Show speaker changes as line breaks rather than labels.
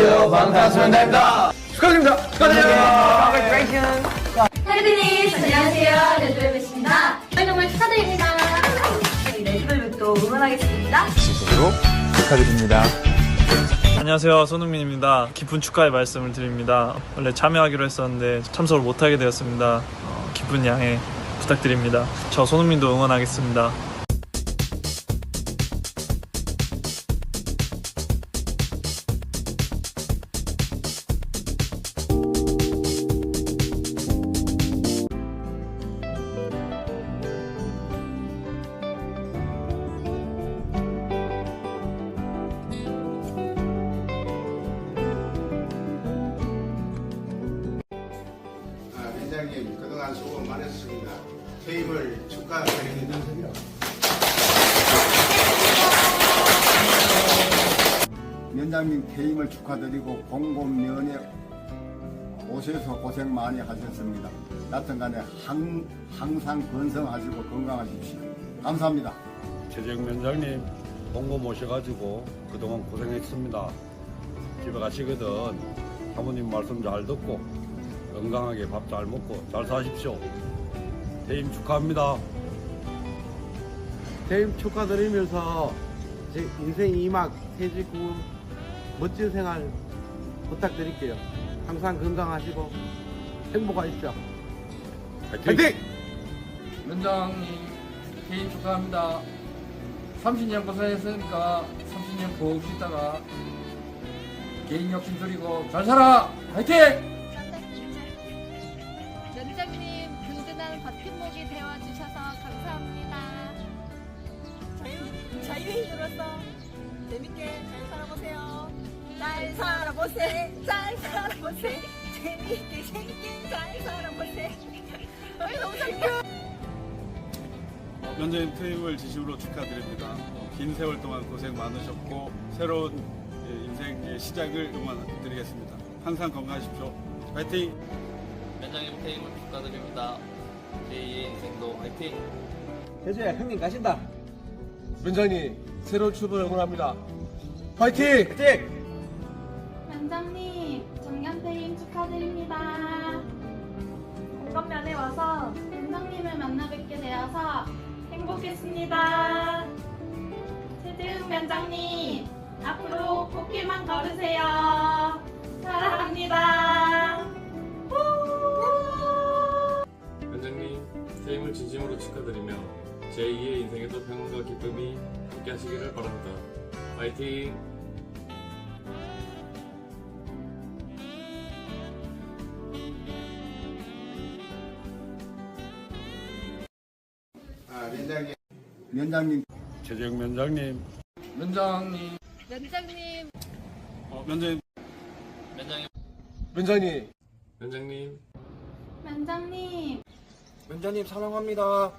안녕하세요. 방탄소년단입니다. 축하드립니다. 축하드립니다.
할비님 안녕하세요. 레드벨벳입니다. 정말 축하드립니다. 저희 레드벨벳도 응원하겠습니다.
진심으로 축하드립니다.
안녕하세요 손흥민입니다 기쁜 축하의 말씀을 드립니다 원래 참여하기로 했었는데 참석을 못하게 되었습니다 어, 기쁜 양해 부탁드립니다 저 손흥민도 응원하겠습니다
그동안 수고 많으셨습니다. 퇴임을 축하드립니다.
위원장님 퇴임을 축하드리고 공공면에 오셔서 고생 많이 하셨습니다. 여튼간에 항, 항상 건성하시고 건강하십시오. 감사합니다.
최재형 위원장님 본고 모셔가지고 그동안 고생했습니다. 집에 가시거든 사모님 말씀 잘 듣고 건강하게 밥 잘 먹고 잘 사십시오. 퇴임 축하합니다.
퇴임 축하드리면서 제 인생 2막 퇴직 후 멋진 생활 부탁드릴게요. 항상 건강하시고 행복하십시오.
화이팅!
원장님 개인 축하합니다. 30년 고생했으니까 30년 푹 쉬다가 개인 욕심 줄이고 잘 살아! 화이팅!
자유인으로서 재밌게 잘 살아보세요. 잘 살아보세, 잘 살아보세, 재밌게 재밌게 잘 살아보세. 어이 너무 재밌어.
면접 퇴임을 진심으로 축하드립니다. 어, 긴 세월 동안 고생 많으셨고 새로운 예, 인생의 시작을 응원드리겠습니다. 항상 건강하십시오. 파이팅!
면장님 퇴임을 축하드립니다. 제2의 인생도 화이팅!
대주야 형님 가신다. 원장님 새로운 출발 응원합니다. 화이팅! 화이팅!
원장님 정년 퇴임 축하드립니다. 공건면에 와서 원장님을 만나 뵙게 되어서 행복했습니다. 최재훈 원장님 앞으로 꽃길만 걸으세요. 사랑합니다.
면장님 퇴임을 진심으로 축하드리며 제2의 인생에도 평안과 기쁨이 함께 하시기를 바랍니다. 화이팅!
아, 위원장님.
위원장님.
최재형 위원장님.
원장님.
원장님.
어, 면접
면장님,
원장님.
면장님.
원장님.
원장님 사랑합니다.